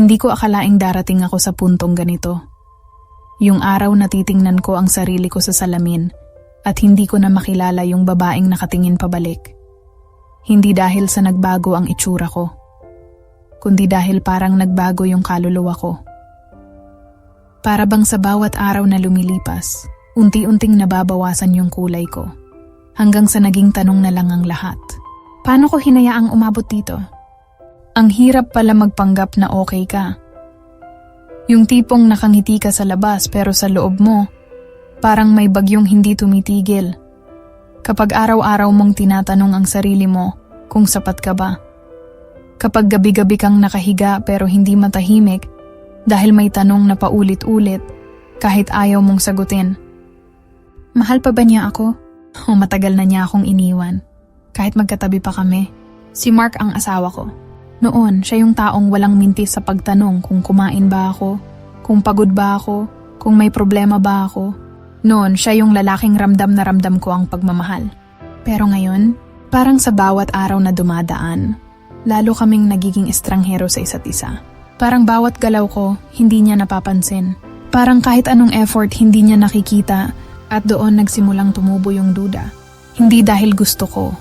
Hindi ko akalaing darating ako sa puntong ganito. Yung araw na titingnan ko ang sarili ko sa salamin at hindi ko na makilala yung babaeng nakatingin pabalik. Hindi dahil sa nagbago ang itsura ko, kundi dahil parang nagbago yung kaluluwa ko. Para bang sa bawat araw na lumilipas, unti-unting nababawasan yung kulay ko. Hanggang sa naging tanong na lang ang lahat. Paano ko hinayaang umabot dito? Ang hirap pala magpanggap na okay ka. Yung tipong nakangiti ka sa labas pero sa loob mo, parang may bagyong hindi tumitigil. Kapag araw-araw mong tinatanong ang sarili mo kung sapat ka ba. Kapag gabi-gabi kang nakahiga pero hindi matahimik dahil may tanong na paulit-ulit kahit ayaw mong sagutin. Mahal pa ba niya ako? O matagal na niya akong iniwan? Kahit magkatabi pa kami. Si Mark ang asawa ko. Noon, siya yung taong walang mintis sa pagtanong kung kumain ba ako, kung pagod ba ako, kung may problema ba ako. Noon, siya yung lalaking ramdam na ramdam ko ang pagmamahal. Pero ngayon, parang sa bawat araw na dumadaan, lalo kaming nagiging estranghero sa isa't isa. Parang bawat galaw ko, hindi niya napapansin. Parang kahit anong effort, hindi niya nakikita at doon nagsimulang tumubo yung duda. Hindi dahil gusto ko.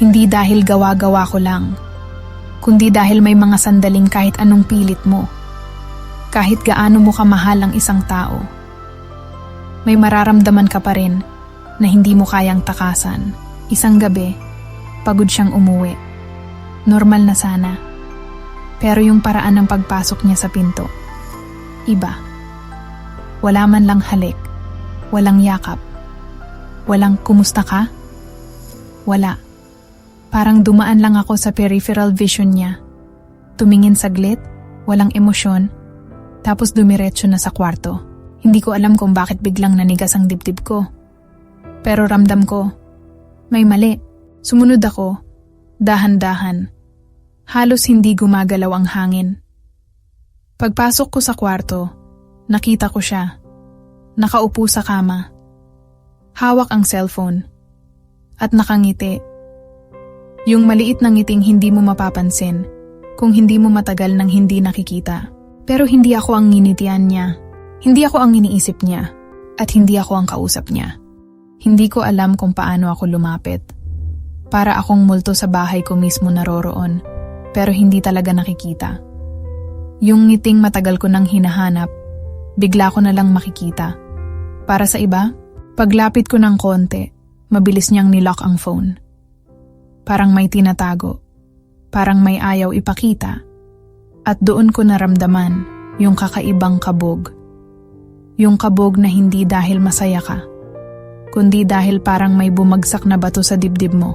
Hindi dahil gawa-gawa ko lang kundi dahil may mga sandaling kahit anong pilit mo. Kahit gaano mo kamahal ang isang tao. May mararamdaman ka pa rin na hindi mo kayang takasan. Isang gabi, pagod siyang umuwi. Normal na sana. Pero yung paraan ng pagpasok niya sa pinto, iba. Wala man lang halik, walang yakap, walang kumusta ka? Wala. Parang dumaan lang ako sa peripheral vision niya. Tumingin saglit, walang emosyon, tapos dumiretso na sa kwarto. Hindi ko alam kung bakit biglang nanigas ang dibdib ko. Pero ramdam ko, may mali. Sumunod ako, dahan-dahan. Halos hindi gumagalaw ang hangin. Pagpasok ko sa kwarto, nakita ko siya. Nakaupo sa kama. Hawak ang cellphone. At nakangiti yung maliit na ngiting hindi mo mapapansin kung hindi mo matagal nang hindi nakikita. Pero hindi ako ang nginitian niya. Hindi ako ang iniisip niya. At hindi ako ang kausap niya. Hindi ko alam kung paano ako lumapit. Para akong multo sa bahay ko mismo naroroon. Pero hindi talaga nakikita. Yung ngiting matagal ko nang hinahanap, bigla ko na lang makikita. Para sa iba, paglapit ko ng konti, mabilis niyang nilock ang phone. Parang may tinatago. Parang may ayaw ipakita. At doon ko naramdaman yung kakaibang kabog. Yung kabog na hindi dahil masaya ka, kundi dahil parang may bumagsak na bato sa dibdib mo.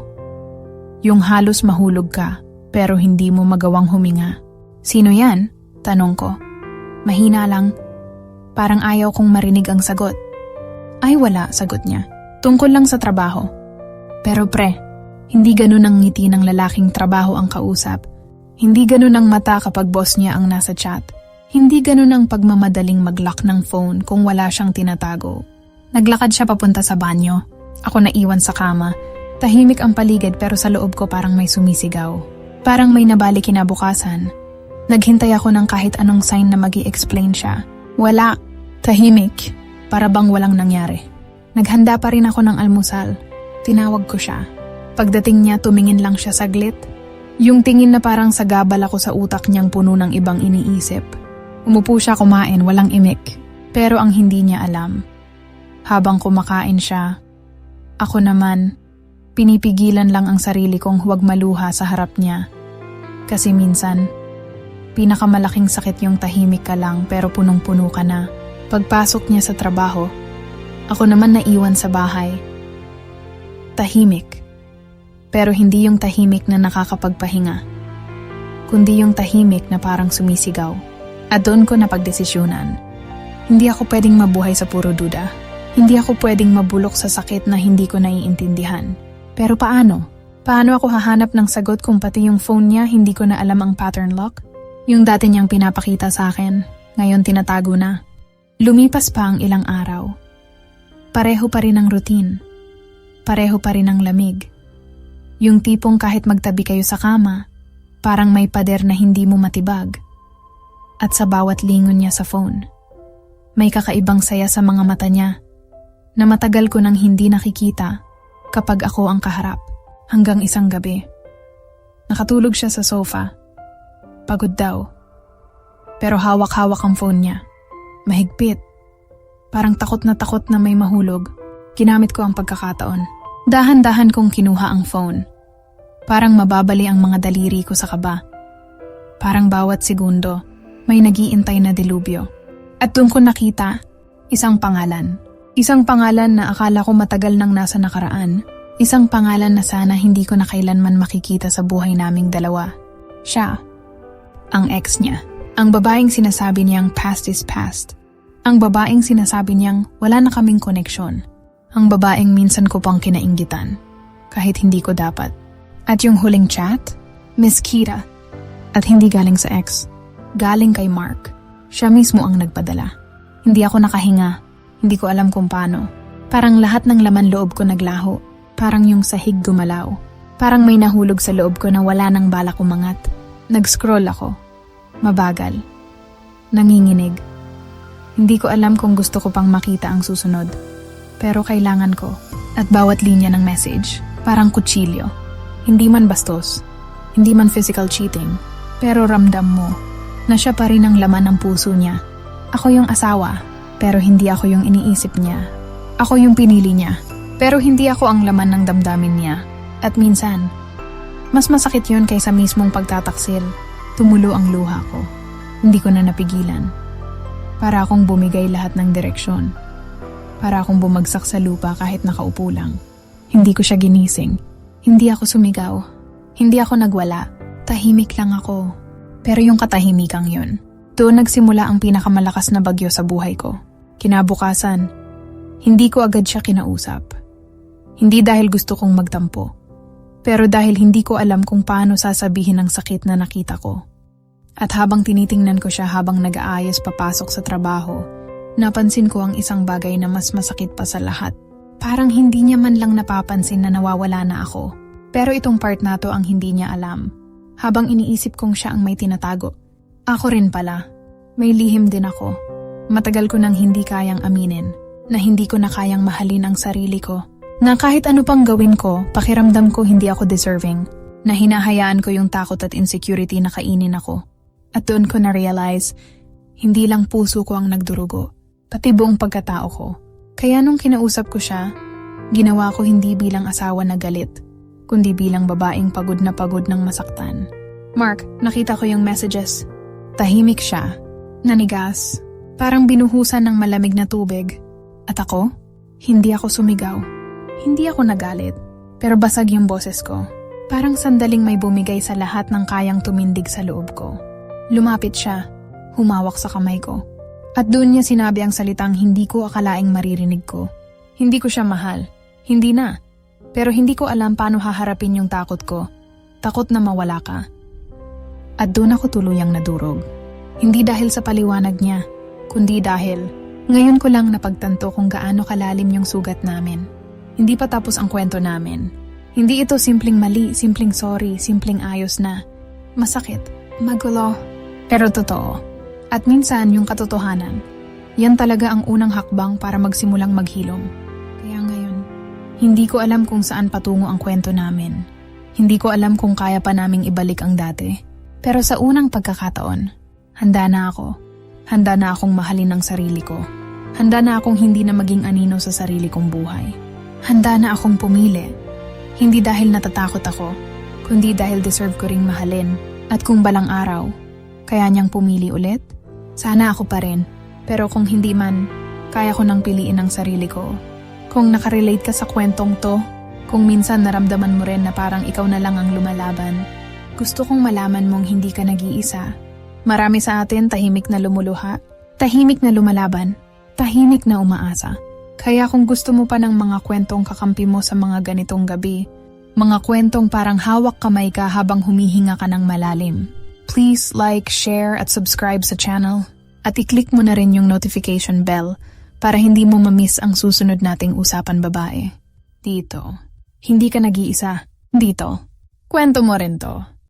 Yung halos mahulog ka, pero hindi mo magawang huminga. Sino yan? Tanong ko. Mahina lang. Parang ayaw kong marinig ang sagot. Ay wala, sagot niya. Tungkol lang sa trabaho. Pero pre, hindi ganun ang ngiti ng lalaking trabaho ang kausap. Hindi ganun ang mata kapag boss niya ang nasa chat. Hindi ganun ang pagmamadaling mag-lock ng phone kung wala siyang tinatago. Naglakad siya papunta sa banyo. Ako naiwan sa kama. Tahimik ang paligid pero sa loob ko parang may sumisigaw. Parang may nabali kinabukasan. Naghintay ako ng kahit anong sign na mag explain siya. Wala. Tahimik. Para bang walang nangyari. Naghanda pa rin ako ng almusal. Tinawag ko siya. Pagdating niya, tumingin lang siya saglit. Yung tingin na parang sagabal ako sa utak niyang puno ng ibang iniisip. Umupo siya kumain, walang imik. Pero ang hindi niya alam. Habang kumakain siya, ako naman, pinipigilan lang ang sarili kong huwag maluha sa harap niya. Kasi minsan, pinakamalaking sakit yung tahimik ka lang pero punong-puno ka na. Pagpasok niya sa trabaho, ako naman naiwan sa bahay. Tahimik pero hindi yung tahimik na nakakapagpahinga, kundi yung tahimik na parang sumisigaw. At doon ko napagdesisyonan. Hindi ako pwedeng mabuhay sa puro duda. Hindi ako pwedeng mabulok sa sakit na hindi ko naiintindihan. Pero paano? Paano ako hahanap ng sagot kung pati yung phone niya hindi ko na alam ang pattern lock? Yung dati niyang pinapakita sa akin, ngayon tinatago na. Lumipas pa ang ilang araw. Pareho pa rin ang routine. Pareho pa rin ang lamig. Yung tipong kahit magtabi kayo sa kama, parang may pader na hindi mo matibag. at sa bawat lingon niya sa phone. May kakaibang saya sa mga mata niya na matagal ko nang hindi nakikita kapag ako ang kaharap hanggang isang gabi. Nakatulog siya sa sofa. Pagod daw. Pero hawak-hawak ang phone niya. Mahigpit. Parang takot na takot na may mahulog. Ginamit ko ang pagkakataon. Dahan-dahan kong kinuha ang phone. Parang mababali ang mga daliri ko sa kaba. Parang bawat segundo, may nagiintay na dilubyo. At doon ko nakita, isang pangalan. Isang pangalan na akala ko matagal nang nasa nakaraan. Isang pangalan na sana hindi ko na kailanman makikita sa buhay naming dalawa. Siya. Ang ex niya. Ang babaeng sinasabi niyang past is past. Ang babaeng sinasabi niyang wala na kaming koneksyon. Ang babaeng minsan ko pang kinainggitan. Kahit hindi ko dapat. At yung huling chat? Miss Kira. At hindi galing sa ex. Galing kay Mark. Siya mismo ang nagpadala. Hindi ako nakahinga. Hindi ko alam kung paano. Parang lahat ng laman loob ko naglaho. Parang yung sahig gumalaw. Parang may nahulog sa loob ko na wala nang balak umangat. Nag-scroll ako. Mabagal. Nanginginig. Hindi ko alam kung gusto ko pang makita ang susunod. Pero kailangan ko. At bawat linya ng message, parang kutsilyo. Hindi man bastos. Hindi man physical cheating. Pero ramdam mo na siya pa rin ang laman ng puso niya. Ako yung asawa, pero hindi ako yung iniisip niya. Ako yung pinili niya, pero hindi ako ang laman ng damdamin niya. At minsan, mas masakit yun kaysa mismong pagtataksil. Tumulo ang luha ko. Hindi ko na napigilan. Para akong bumigay lahat ng direksyon. Para akong bumagsak sa lupa kahit nakaupo lang. Hindi ko siya ginising. Hindi ako sumigaw. Hindi ako nagwala. Tahimik lang ako. Pero yung katahimikang yun, doon nagsimula ang pinakamalakas na bagyo sa buhay ko. Kinabukasan, hindi ko agad siya kinausap. Hindi dahil gusto kong magtampo, pero dahil hindi ko alam kung paano sasabihin ang sakit na nakita ko. At habang tinitingnan ko siya habang nag-aayos papasok sa trabaho, napansin ko ang isang bagay na mas masakit pa sa lahat. Parang hindi niya man lang napapansin na nawawala na ako. Pero itong part na to ang hindi niya alam habang iniisip kong siya ang may tinatago. Ako rin pala. May lihim din ako. Matagal ko nang hindi kayang aminin na hindi ko na kayang mahalin ang sarili ko. Na kahit ano pang gawin ko, pakiramdam ko hindi ako deserving. Na hinahayaan ko yung takot at insecurity na kainin ako. At doon ko na-realize, hindi lang puso ko ang nagdurugo, pati buong pagkatao ko. Kaya nung kinausap ko siya, ginawa ko hindi bilang asawa na galit, kundi bilang babaeng pagod na pagod ng masaktan. Mark, nakita ko yung messages. Tahimik siya. Nanigas. Parang binuhusan ng malamig na tubig. At ako? Hindi ako sumigaw. Hindi ako nagalit. Pero basag yung boses ko. Parang sandaling may bumigay sa lahat ng kayang tumindig sa loob ko. Lumapit siya. Humawak sa kamay ko. At doon niya sinabi ang salitang hindi ko akalaing maririnig ko. Hindi ko siya mahal. Hindi na. Pero hindi ko alam paano haharapin yung takot ko. Takot na mawala ka. At doon ako tuluyang nadurog. Hindi dahil sa paliwanag niya, kundi dahil ngayon ko lang napagtanto kung gaano kalalim yung sugat namin. Hindi pa tapos ang kwento namin. Hindi ito simpleng mali, simpleng sorry, simpleng ayos na. Masakit, magulo, pero totoo. At minsan yung katotohanan, yan talaga ang unang hakbang para magsimulang maghilom. Kaya ngayon, hindi ko alam kung saan patungo ang kwento namin. Hindi ko alam kung kaya pa naming ibalik ang dati. Pero sa unang pagkakataon, handa na ako. Handa na akong mahalin ang sarili ko. Handa na akong hindi na maging anino sa sarili kong buhay. Handa na akong pumili. Hindi dahil natatakot ako, kundi dahil deserve ko ring mahalin. At kung balang araw, kaya niyang pumili ulit, sana ako pa rin. Pero kung hindi man, kaya ko nang piliin ang sarili ko. Kung nakarelate ka sa kwentong to, kung minsan naramdaman mo rin na parang ikaw na lang ang lumalaban, gusto kong malaman mong hindi ka nag-iisa. Marami sa atin tahimik na lumuluha, tahimik na lumalaban, tahimik na umaasa. Kaya kung gusto mo pa ng mga kwentong kakampi mo sa mga ganitong gabi, mga kwentong parang hawak kamay ka habang humihinga ka ng malalim, please like, share at subscribe sa channel. At i-click mo na rin yung notification bell para hindi mo mamiss ang susunod nating usapan babae. Dito. Hindi ka nag-iisa. Dito. Kwento mo rin to.